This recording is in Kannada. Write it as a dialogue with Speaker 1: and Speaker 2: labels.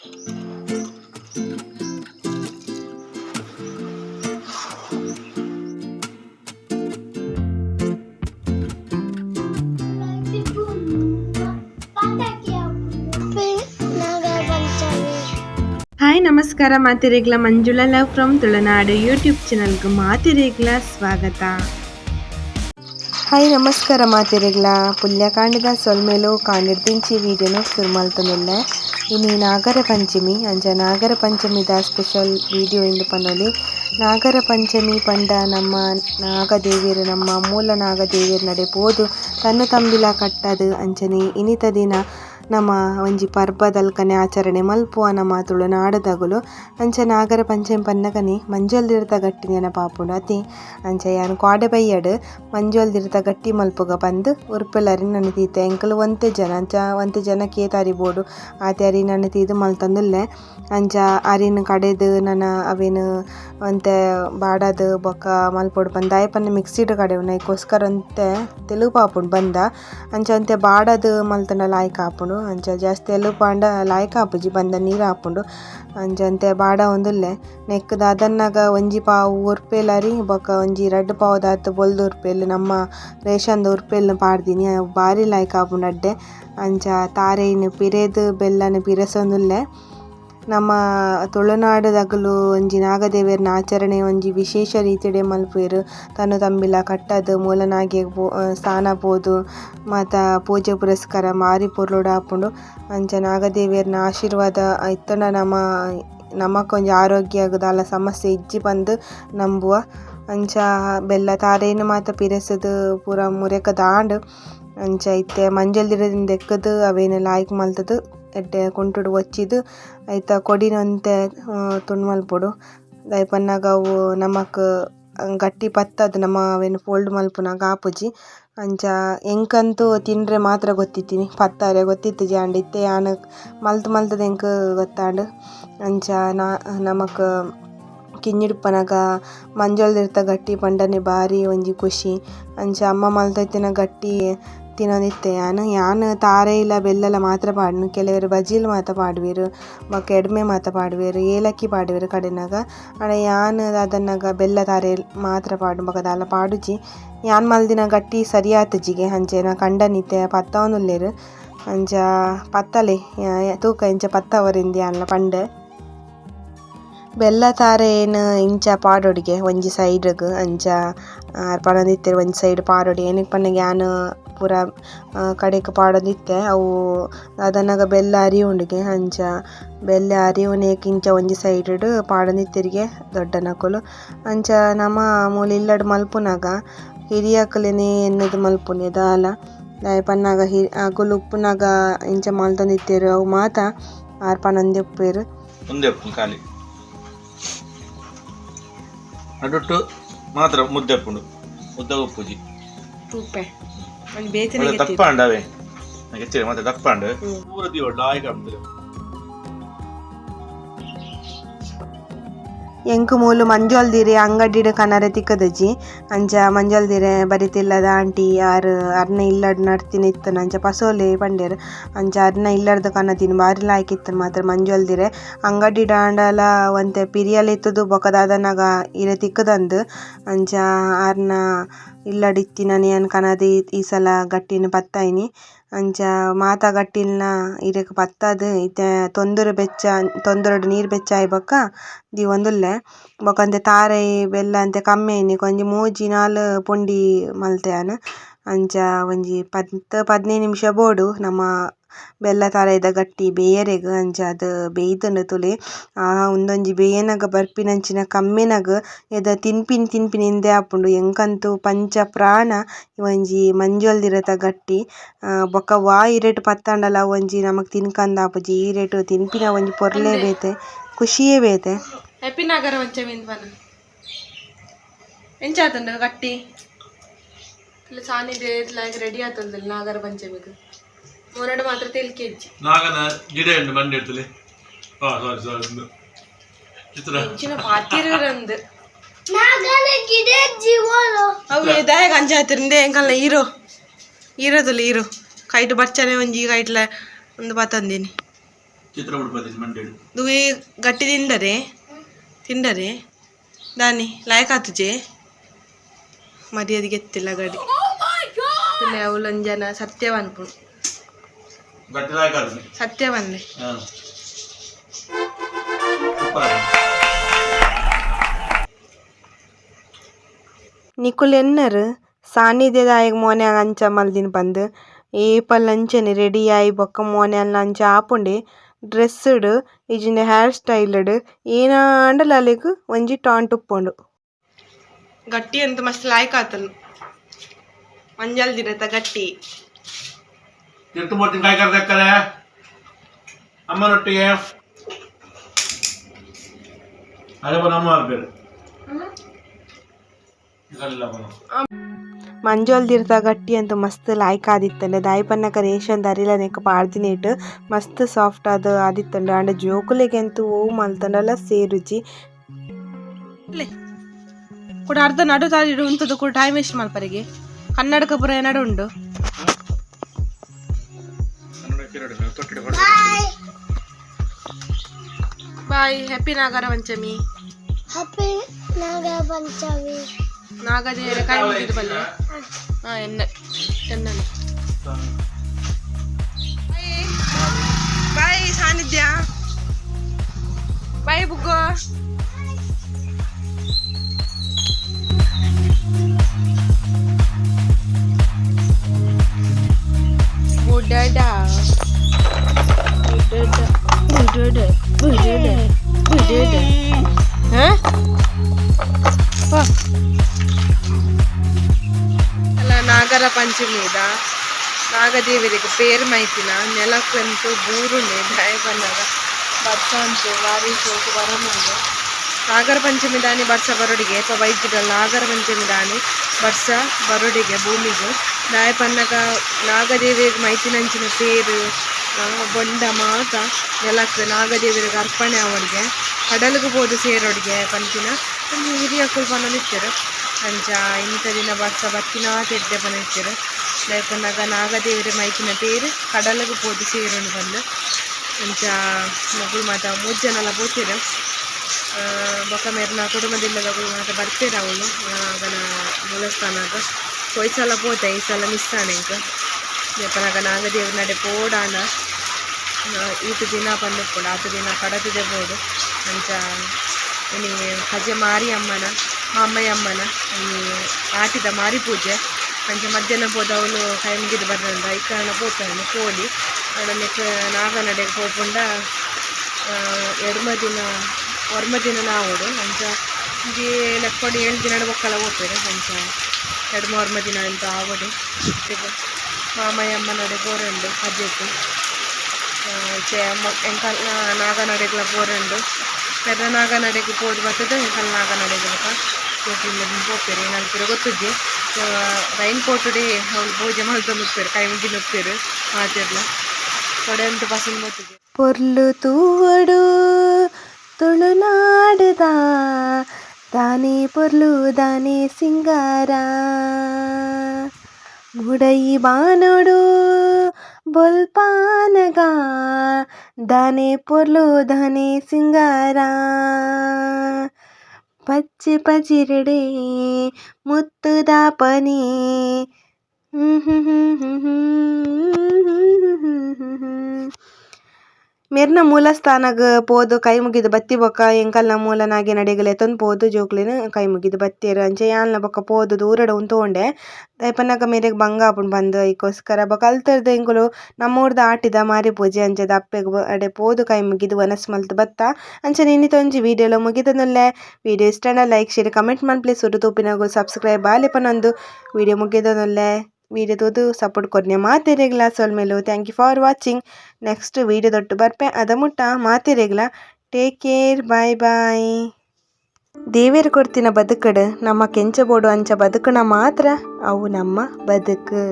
Speaker 1: ಹಾಯ್, ನಮಸ್ಕಾರ. ಮಾತಿರೇಗ್ಲ Manjula love from Tulunadu YouTube ಚಾನಲ್ಗೆ ಮಾತಿರೇಗ್ಲ ಸ್ವಾಗತ. ಹಾಯ್, ನಮಸ್ಕಾರ ಮಾತಿರೇಗ್ಲ. ಪುಲ್ಯಕಾಂಡದ ಸೊಲ್ಮೇಲು ಕಾಂಡಿಡ್ದಿಂಚಿ ವೀಡಿಯೋನ ಶುರು ಮಲ್ತನಿಲ್ಲ ಇನ್ನು ನಾಗರ ಪಂಚಮಿ, ಅಂಜ ನಾಗರ ಪಂಚಮಿದ ಸ್ಪೆಷಲ್ ವಿಡಿಯೋ ಇಂದು ಪನ್ನೊಲಿ ನಾಗರ ಪಂಚಮಿ ಪಂಡ ನಮ್ಮ ನಾಗದೇವಿಯರು, ನಮ್ಮ ಮೂಲ ನಾಗದೇವಿಯರು ನಡೆ ಪೋದು ತನ್ನ ತಂಬಿಲ ಕಟ್ಟದು ಅಂಚನೆ ಇನಿತ ದಿನ ನಮ್ಮ ಒಂಜಿ ಪರ್ಬದಲ್ಕನೆ ಆಚರಣೆ ಮಲ್ಪುವ ನಮ್ಮ ತುಳುನಾಡದಗುಲು ಅಂಚ ನಾಗರ ಪಂಚಮಿ ಪನ್ನಗನೆ ಮಂಜೊಲ್ದಿರ್ದ ಗಟ್ಟಿ ಪಾಪುಂಡು ಅತಿ. ಅಂಚ ಯಾನ್ ಕ್ವಾಡೆ ಬೈಯಡ್ ಮಂಜೊಲ್ದಿರ್ದ ಗಟ್ಟಿ ಮಲ್ಪುಗ ಬಂದು ಉರ್ಪೆಲರಿ ನನ್ನ ತೀತ ಎಂಕಲು ಒಂತೆ ಜನ, ಅಂಚ ಒಂತೆ ಜನ ಕೇತಾರಿ ಬೋಡು. ಆತೆ ಅರಿ ನನ್ನ ತೀದು ಮಲ್ತಂದುಲ್ಲೆ. ಅಂಚ ಅರಿನ ಕಡೆದು ನನ್ನ ಅವೇನು ಒಂತೆ ಬಾಡದು ಬೊಕ್ಕ ಮಲ್ಪೊಡು ಬಂದ. ಆಯ್ಪನ್ನ ಮಿಕ್ಸಿಡ್ ಕಡೆ ನೈಕೋಸ್ಕರ ಅಂತೆ ತೆಲುಗು ಪಾಪುಂಡು ಬಂದ. ಅಂಚ ಅಂತೆ ಬಾಡದು ಮಲ್ತನ ಆಯ್ಕೆ ಅಂಚ ಜಾಸ್ತಿ ಎಲ್ಲು ಪಾಂಡ ಲಾಯ್ಕ್ ಆಪುಜಿ ಬಂದ ನೀರು ಆಪುಂಡು ಅಂಚ ಬಾಡ ಒಂದುಲ್ಲೆ. ನೆಕ್ಕ್ದ ದಾದನ್ನಾಗ ಒಂಜಿ ಪಾವು ಉರ್ಪೆಲರಿ ಬೊಕ ಒಂಜಿ ರಡ್ಡ್ ಪಾವು ದಾತ್ ಬೊಲ್ದು ಉರ್ಪೆಲ್, ನಮ್ಮ ರೇಷನ್ದ ಉರ್ಪೆಲ್ನ ಪಾಡ್ದಿನಿ. ಬಾರಿ ಲಾಯ್ಕ್ ಆಪುಂಡು ಅಡ್ಡೆ. ಅಂಚ ತಾರೆಯಿನ್ ಪಿರೆದ್ ಬೆಲ್ಲನ ಪಿರಸೊಂದುಲ್ಲೆ. ನಮ್ಮ ತುಳುನಾಡುದಗಲು ಒಂಜಿ ನಾಗದೇವೆರ್ನ ಆಚರಣೆ, ಒಂಜಿ ವಿಶೇಷ ರೀತಿಡೆ ಮಲ್ಪುವೆರ್. ತನ್ನ ತಂಬಿಲ ಕಟ್ಟದ್, ಮೂಲನಾಗೆ ಪೋ ಸ್ನಾನ ಪೋದು, ಮಾತ ಪೂಜೆ ಪುರಸ್ಕಾರ ಮಾರಿ ಪೊರ್ಲುಡು ಆಪುಂಡು ಅಂಚ ನಾಗದೇವಿಯರ್ನ ಆಶೀರ್ವಾದ ಇತ್ತಂಡ ನಮ ನಮಕ್ ಒಂಜಿ ಆರೋಗ್ಯಗ್ ದಾಲ ಸಮಸ್ಯೆ ಇಜ್ಜಿ ಪಂದ್ ನಂಬುವ ಅಂಚ ಬೆಲ್ಲ ತಾರೆನ್ ಮಾತ ಪಿರಸದ್, ಪೂರ ಮುರೆಕ್ ದಾಂಡ್ ಅಂಚ ಇತ್ತೆ, ಮಂಜಲ್ದಿರದಿಂದ ಎಕ್ಕದು, ಅವೇನೆಲ್ಲ ಲಾಯ್ಕ್ ಮಲ್ತುದು. ಎಡ್ಡೆ ಕುಂಟುಡು ಒಚ್ಚಿದ್ ಐತ ಕೊಡಿನೊಂತೆ ತುಂಡು ಮಲ್ಪೊಡು ದಾಯೆ ಪನ್ನಗ ಅವು ನಮಕ್ ಗಟ್ಟಿ ಪತ್ತದ್ ನಮ್ಮ ಅವೆನ್ ಫೋಲ್ಡ್ ಮಲ್ಪುನಗ ಆಪುಜಿ. ಅಂಚ ಎಂಕಂತೂ ತಿನ್ರೆ ಮಾತ್ರ ಗೊತ್ತಿತ್ತಿನಿ. ಪತ್ತಾರೆ ಗೊತ್ತಿತ್ತ್ ಜಾಂಡ್ ಇತ್ತೆ ಆನ ಮಲ್ತ್ ಮಲ್ತದ ಎಂಕ್ ಗೊತ್ತಾಂಡ್. ಅಂಚ ನಾ, ನಮಕ್ ಕಿಂಜಿಡ್ಪನಗ ಮಂಜೊಲ್ದಿರ್ತ ಗಟ್ಟಿ ಪಂಡನೆ ಬಾರಿ ಒಂಜಿ ಖುಷಿ. ಅಂಚ ಅಮ್ಮ ಮಲ್ತೈತಿನ ಗಟ್ಟಿ ತಿನೊಂದಿತ್ತೆ ಯಾನ್ ಯಾನ್ ತಾರೆಯಿಲ ಬೆಲ್ಲಲ ಮಾತ್ರ ಪಾಡ್ನು. ಕೆಲವೆರ್ ಬಜಿಲ್ ಮಾತ ಪಾಡ್ವೆರ್ ಬೊಕ ಎಡ್ಮೆ ಮಾತ ಪಾಡ್ವೆರ್, ಏಲಕ್ಕಿ ಪಾಡ್ವೆರ್ ಕಡೆನಗ. ಆಂಡ ಯಾನ್ ದಾದನಗ ಬೆಲ್ಲ ತಾರೆ ಮಾತ್ರ ಪಾಡು ಬೊಕ ದಾಲ ಪಾಡುಜಿ. ಯಾನ್ ಮಲ್ದಿನ ಗಟ್ಟಿ ಸರಿ ಆತುಜಿಗೆ ಅಂಚೆನ ಕಂಡನಿತ್ತೆ ಪತ್ತವೊಂದುಲ್ಲೆರ್ ಅಂಚ ಪತ್ತಲೆ ತೂಕ ಇಂಚ ಪತ್ತವರಿಂದ್ ಯಾನ್ಲ ಪಂಡ್. ಬೆಲ್ಲ ತಾರೆ ಏನ್ ಇಂಚ ಪಾಡೊಡಿಗೆ, ಒಂಜಿ ಸೈಡ್ಗ್ ಅಂಚ ಆರ್ ದೀತೆರ್ ಒಂಜಿ ಸೈಡ್ ಪಾಡೊಡಿ. ಎನಿಕ್ ಪನ್ನಗ ಯಾನ್ ಪೂರ ಕಡೆಗ್ ಪಾಡೊಂದಿತ್ತೆ. ಅವು ದಾದನಗ ಬೆಲ್ಲ ಅರಿಯೊಂಡಿಗೆ ಅಂಚ ಬೆಲ್ಲ ಅರಿಯೋನೆಗ್ ಇಂಚ ಒಂಜಿ ಸೈಡ್ ಸೈಡ್ಡ್ ಪಾಡೊಂದಿತ್ತೆರಿಗೆ ದೊಡ್ಡನಕುಲು ಅಂಚ ನಮ ಮೂಲು ಇಲ್ಲಡ್ ಮಲ್ಪುನಗ ಹಿರಿಯಕುಲೆನೆ ಎನ್ನುದು ಮಲ್ಪುನೆ ದಾಲ. ದಾಯೆ ಪನ್ನಗ ಹಿ ಅಕುಲು ಉಪ್ಪುನಗ ಇಂಚ ಮಲ್ತೊಂದಿತ್ತೆರ್. ಅವು ಮಾತ ಆರ್ ಪನೊಂದೆ ಉಪ್ಪುವೆರ್
Speaker 2: ಒಂದೇ ಉಪ್ಪು ಖಾಲಿ. ನಡುಟ್ಟು ಮಾತ್ರ ಮುದ್ದೆ ಉಪ್ಪುಂಡು ಮುದ್ದೆ ಉಪ್ಪುಜಿ
Speaker 1: ತೂಪೆ ಒಂಜಿ
Speaker 2: ಮೂಲು
Speaker 1: ಬೇತನೆ
Speaker 2: ದಿರೆ
Speaker 1: ಎಂಕ್ ಮೂಲು ಅಂಗಡಿಡ್ ಕನರೆ ತಿಕ್ಕದಜ್ಜಿ ಅಂಚ ಮಂಜೊಲ್ದಿರೆ ಬರಿತಿಲ್ಲದ ಆಂಟಿ ಯಾರು ಅರ್ನ ಇಲ್ಲಡ್ ನಡ್ತೀನಿ ಇತ್ತು ಅಂಚ ಪಸೋಲೆ ಪಂಡೆರ್ ಅಂಚ ಅರ್ನ ಇಲ್ಲಡ್ದ್ ಕನತಿನ್ ಬಾರಿ ಲಾಯ್ಕ್ ಮಾತ್ರ ಮಾತ್ರ ಮಂಜೊಲ್ದಿರೆ ಅಂಗಡಿ ಡಾಂಡಲ ಒಂತೆ ಪಿರಿಯಲ್ ಇತ್ತುದು ಬೊಕ ದಾದನಗ ಇರೆ ತಿಕ್ಕದಂದು. ಅಂಚ ಆರ್ನ ಇಲ್ಲಡ್ ಇತ್ತಿನನೆ ಅನ್ ಕನದಿ ಈ ಸಲ ಗಟ್ಟಿನ್ ಪತ್ತಾಯಿನಿ. ಅಂಚ ಮಾತ ಗಟ್ಟಿಲ್ನ ಇರೆಗ್ ಪತ್ತಾದ್, ಇತ್ತೆ ತೊಂದರೆ ಬೆಚ್ಚ, ತೊಂದರೆಡ್ ನೀರ್ ಬೆಚ್ಚ ಆಯಿ ಬೊಕ ದೀವೊಂದುಲ್ಲೆ ಬೊಕ ಅಂದೆ ತಾರೆ ಬೆಲ್ಲ ಅಂತೆ ಕಮ್ಮಿ ಆಯಿನಿಕ್ ಒಂಜಿ ಮೂಜಿ ನಾಲ್ ಪೊಂಡಿ ಮಲ್ತೆ ಯಾನ್ ಅಂಚ ಒಂಜಿ ಪತ್ತ್ ಪದ್ನೈನ್ ನಿಮಿಷ ಬೋಡು. ನಮ ಬೆಲ್ಲ ತಾರಾಯಿದ ಗಟ್ಟಿ ಬೇಯರೆಗ್ ಅಂಚ ಅದ್ ಬೇಯ್ತುಂಡ್ ತೂಲೆ. ಆ ಉಂದೊಂಜಿ ಬೇಯನಗ ಬರ್ಪಿನಂಚಿನ ಕಮ್ಮಿನಗ್ ಎದ ತಿನ್ಪಿನ್ ತಿನ್ಪಿನ್ ಇಂದೆ ಆಪುಂಡು. ಎಂಕಂತೂ ಪಂಚ ಪ್ರಾಣ ಒಂಜಿ ಮಂಜೊಲ್ದಿರತ ಗಟ್ಟಿ. ಬೊಕ ವಾ ಇರೆಟ್ ಪತ್ತಂಡಲ ಒಂಜಿ ನಮಕ್ ತಿನ್ಕಂದ್ ಆಪುಜಿ. ಈರೆಟ್ ತಿನ್ಪಿನ ಒಂಜಿ ಪೊರ್ಲೆ ಬೇತೆ ಖುಷಿಯೇ ಬೇತೆ.
Speaker 3: ಒಂಚ ಮಿಂದ್ವನ ಎಂಚಾತುಂಡು ಗಟ್ಟಿ? ಇಲ್ಲ ಸಾನಿದೆ ಲಾಯ್ಕ್ ರೆಡಿ ಆತಂದಿಲ್ಲ ನಾಗರ ಪಂಚಮಿಗ್. ಮೂರಡು ಮಾತ್ರ ತೆಲ್ಕೆ ಇಜ್ಜಿ
Speaker 2: ನಾಗನ ಗಿಡ ಉಂಡು ಮಂಡಿ ಇರ್ತದೆ. ಹಾ ಸಾರಿ ಸಾರಿ ಒಂದು ನಾಗನ
Speaker 3: ಇಂಚಿನ ಪಾತಿರಂದ್
Speaker 1: ಅವು ಎದಾಯ ಗಂಜಾತಿರಿಂದ ಹೆಂಗಲ್ಲ ಹೀರೋ. ಹೀರೋದಲ್ಲಿ ಹೀರೋ. ಕೈಟ್ ಬರ್ಚನೆ ಒಂಜಿ ಕೈಟ್ಲ ಒಂದು ಪತ್ತಂದಿನಿ
Speaker 2: ಚಿತ್ರ ಬಿಡ್ಬೋದು ಮಂಡ್ಯಡು
Speaker 1: ದುವಿ ಗಟ್ಟಿ ತಿಂಡರೆ ತಿಂಡರೆ ದಾನಿ ಲಾಯಕ್ ಆತುಜೆ ಮರ್ಯಾದೆ ಎತ್ತಿಲ್ಲ ಗಡಿ. ಇಲ್ಲ ಅವಳೊಂಜನ ಸತ್ಯವನ್ಪು
Speaker 2: ಗಟ್ಟಿ ಲಾಯ್ಕಾದ
Speaker 1: ಸತ್ಯವನ್ನೆ
Speaker 2: ಹಾಂ ಸೂಪರ್
Speaker 1: ನಿಕುಲ್ ಎನ್ನರ್ ಸಾನ್ನಿಧ್ಯದಾಯಕ ಮೋನ್ಯಾಗ ಅಂಚ ಮಲ್ದಿನ ಬಂದು ಏಪಲ್ ಅಂಚನೆ ರೆಡಿ ಆಯಿ ಬೊಕ್ಕ ಮೋನ್ಯಾಲ್ ಅಂಚ ಆಪುಂಡೆ ಡ್ರೆಸ್ಡ್ ಇಜಿಂಡ ಹೇರ್ ಸ್ಟೈಲ್ಡ್ ಏನಾಂಡಲ ಅಲೆಗ್ ಒಂಜಿ ಟಾಂಟ್ ಉಪ್ಪುಂಡು ಗಟ್ಟಿ ಅಂತ ಮಸ್ತ್ ಲಾಯ್ಕ್ ಆತನು ಮಂಜಲ್ ದಿನದ ಗಟ್ಟಿ.
Speaker 2: ತಿರ್ತು ಮೂರ್ತಿನ ಕಾಯಿ ಕರ್ದಕ್ಕರೆ ಅಮ್ಮನೊಟ್ಟಿಗೆ. ಅದೇ ದಿರ್ತ ಅಮ್ಮ ಬೇರೆ. ಇಲ್ಲ ಬರ
Speaker 1: ಮಂಜೋಲ್ದಿರ್ದ ಗಟ್ಟಿ ಅಂತ ಮಸ್ತ್ ಲಾಯ್ಕ್ ಆದಿತ್ತಂಡ. ದಾಯಿಪನ್ನಕ ರೇಷನ್ ದರಿಲ ನೆಕ್ಕ ಪಾಡ್ದಿನೇಟ್ ಮಸ್ತ್ ಸಾಫ್ಟ್ ಆದ್ ಆದಿತ್ತಂಡ. ಅಂಡ ಜೋಕುಲೆಗೆ ಅಂತೂ ಓ ಮಲ್ತಂಡಲ ಸೇರುಜಿ ಕೂಡ ಅರ್ಧ ನಡು ತಾಳಿಡು ಉಂತದು. ಕೂಡ ಟೈಮ್ ವೇಸ್ಟ್ ಮಲ್ಪರಿಗೆ ಕನ್ನಡಕ ಪುರ ಏನಾಡು ಉಂಡು bye happy Nagara Panchami
Speaker 4: happy Naga Panchami
Speaker 1: ನಾಗದೇವರ ಕಾಯಿ ಮುಗಿದು ಬಲ್ಲೆ ಹಾ ಎಣ್ಣೆ ಎಣ್ಣೆ ಬಾಯ್ ಬುಡಡ ಬುಡಡ ಬುಡಡ ಹಾ ಅಲ್ಲ ನಾಗರ ಪಂಚಮಿದ ನಾಗದೇವರಿಗೆ ಪೇರು ಮೈತಿನ ನೆಲಕ್ಕಂತೂ ಬೂರುಂಡೆ ದಯ ಬಂದಾಗ ಬರ್ಸ ಅಂತು ವಾರಿ ಸೋಕು ಬರಮುಂಡು ನಾಗರ ಪಂಚಮಿ ದಾನಿ ಬರ್ಸ ಬರೋಡಿಗೆ ಇಪ್ಪ ವೈದ್ಯರಲ್ಲ ನಾಗರ ಪಂಚಮಿ ದಾನಿ ಬರ್ಸ ಬರೋಡಿಗೆ ಭೂಮಿಗೆ ದಾಯ ಪನ್ನಗ ನಾಗದೇವಿಗೆ ಮೈತಿನಂಚಿನ ಪೇರು ಆ, ಬೊಂಡ ಮಾತ ನೆಲಕ್ಕೆ ನಾಗದೇವರಿಗೆ ಅರ್ಪಣೆ ಅವರಿಗೆ ಕಡಲಿಗೆ ಹೋದು ಸೇರೋಡಿಗೆ ಪಂಚಿನ ಒಂದು ಹಿರಿಯ ಕುಲ್ಪನ ನಿತ್ಯರು. ಅಂಚ ಇಂಥ ದಿನ ಬರ್ಸ ಬತ್ತಿನ ತೆಡ್ಡೆ ಪನಿತ್ಯರು ಲೇಪನಾಗ ನಾಗದೇವರ ಮೈಕಿನ ತೇರು ಕಡಲಿಗೆ ಹೋದು ಸೇರೋನು ಬಂದು. ಅಂಚ ಮಗಳು ಮಾತ ಮೂರು ಜನ ಎಲ್ಲ ಪೋತಿರು ಬೊಕ್ಕ ಮೇರ್ನ ಕುಟುಂಬದಿಲ್ಲದ ಮಾತ ಬರ್ತೀರ ಅವಳು. ಆಗನ ಮೂಲಸ್ಥಾನಾಗ ಹೋಯ್ಸಲ ಸಲ ಈ ಸಲ ಮಿಸ್ ಆಣೆಂಕ ಲೇಪನಾಗ ನಾಗದೇವ್ರ ನಡೆ ಪೋಡಾಂಡ ಈತು ದಿನ ಕೂಡ ಆತು ದಿನ ಕಡತಿದೆ ಬೋಡು ಅಂಚ ಕಜೆ ಮಾರಿ ಅಮ್ಮನ ಮಾಮಯ್ಯ ಅಮ್ಮನ ಇನಿ ಆಟಿದ ಮಾರಿ ಪೂಜೆ ಅಂಚ ಮಧ್ಯಾಹ್ನ ಹೋದ ಅವನು ಕೈ ಮುಗಿದು ಬರ್ದಂಡ ಈ ಕಾರಣ ಪೋತಾನೆ ಕೋಳಿ ಅದನ್ನು ನಾಗನಡೆಗೆ ಹೋಗ್ಕೊಂಡ ಎಡ್ಮ ದಿನ ಒರ್ಮ ದಿನ ನಾವೋಡು. ಅಂಚ ಹೀಗೆ ಲೆಕ್ಕೊಂಡು ಏಳು ದಿನ ಮಕ್ಕಳ ಹೋಗ್ತಾರೆ ಅಂಚ ಎಡ್ಮ ಒರ್ಮ ದಿನ ಅಂತ ಈಗ ಮಾಮಯ್ಯ ಅಮ್ಮನಡೆ ಚೆ ಎಂಕಲ್ ನಾಗನಡೆಗಳ ಪೋರಂಡು ಪೆದ ನಾಗನಡೆಗೆ ಪೋದು ಬರ್ತದೆ ಎಂಕಲ್ ನಾಗನಡೆಗಳಕ ಇಲ್ಲದ ಹೋಗ್ತಾರೆ ನಾನು ಪಿರ ಗೊತ್ತಿದ್ದೆ ರೈನ್ ಕೋಟುಡೆ ಅವ್ಳು ಪೂಜೆ ಮಾಡ್ದು ನುಗ್ತಾರೆ ಕೈ ಮುಗಿ ನುಗ್ತಾರೆ ಮಾತಿರ್ಲ ಕೊಡೆಂದು ಪಸಂದ್ ಗೊತ್ತಿದ್ದೆ పొర్లు తూవడు తుళునాడుదా దాని పొర్లు దాని సింగారా గుడయి బాణుడు బొల్పానగా దాని పొర్లు దాని సింగారా. పచ్చి పచిరడే ముత్తుదా పని ಮೆರ್ನ ಮೂಲಸ್ಥಾನಗ ಪೋದು, ಕೈ ಮುಗಿದು ಬತ್ತಿ ಬೊಕ, ಎಂಕಲ್ನ ಮೂಲನಾಗೆ ನಡೆಗಲೆ ತಂದು ಪೋದು, ಜೋಕ್ಲೆನ್ ಕೈ ಮುಗಿದು ಬತ್ತೇರು. ಅಂಚೆ ಯಾನ್ಲ ಬೊಕ ಪೋದು ದೂರಡ ಉಂತೋಂಡೆ. ದಯಪನ್ನಗ ಮೇರೆಗ್ ಬಂಗ ಆಪುಂಡು ಬಂದು, ಐಕೋಸ್ಕರ ಬೊಕ ಅಲ್ತರ್ದ ಎಂಕುಲು ನಮ್ಮೂರ್ದ ಆಟಿದ ಮಾರಿ ಪೂಜೆ ಅಂಚೆ ಅಪ್ಪೆಗ್ ಅಡೆ ಪೋದು, ಕೈ ಮುಗಿದು ವನಸ್ ಮಲ್ತ್ ಬತ್ತ. ಅಂಚೆ ನಿನ್ನಿತೊಂಜಿ ವಿಡಿಯೋಲ ಮುಗಿದನುಲ್ಲೆ. ವಿಡಿಯೋ ಇಷ್ಟನ ಲೈಕ್ ಶೇರ್, ಕಮೆಂಟ್ ಮನ್ ಪ್ಲೀಸ್. ತೂಪಿನಗು ಸಬ್ಸ್ಕ್ರೈಬ್ ಆಲಿಪನೊಂದು. ವಿಡಿಯೋ ಮುಗಿದನುಲ್ಲೆ. ವಿಡಿಯೋ ತೂದು ಸಪೋರ್ಟ್ ಕೊರ್ನೆ ಮಾತೆರೆಗ್ಲ ಸೊಲ್ಮೇಲು. Thank you for watching next video ದೊಟ್ಟು ಬರ್ಪೆ ಅದ ಮುಟ್ಟ. ಮಾತಿರೆಗ್ಲ ಟೇಕ್ ಕೇರ್ ಬಾಯ್ ಬಾಯ್ ದೇವೇರು ಕೊಡ್ತಿನ ಬದುಕಡು, ನಮ್ಮ ಕೆಂಚ ಬೋಡು ಅಂಚ ಬದುಕುನ ಮಾತ್ರ ಅವು ನಮ್ಮ ಬದುಕು.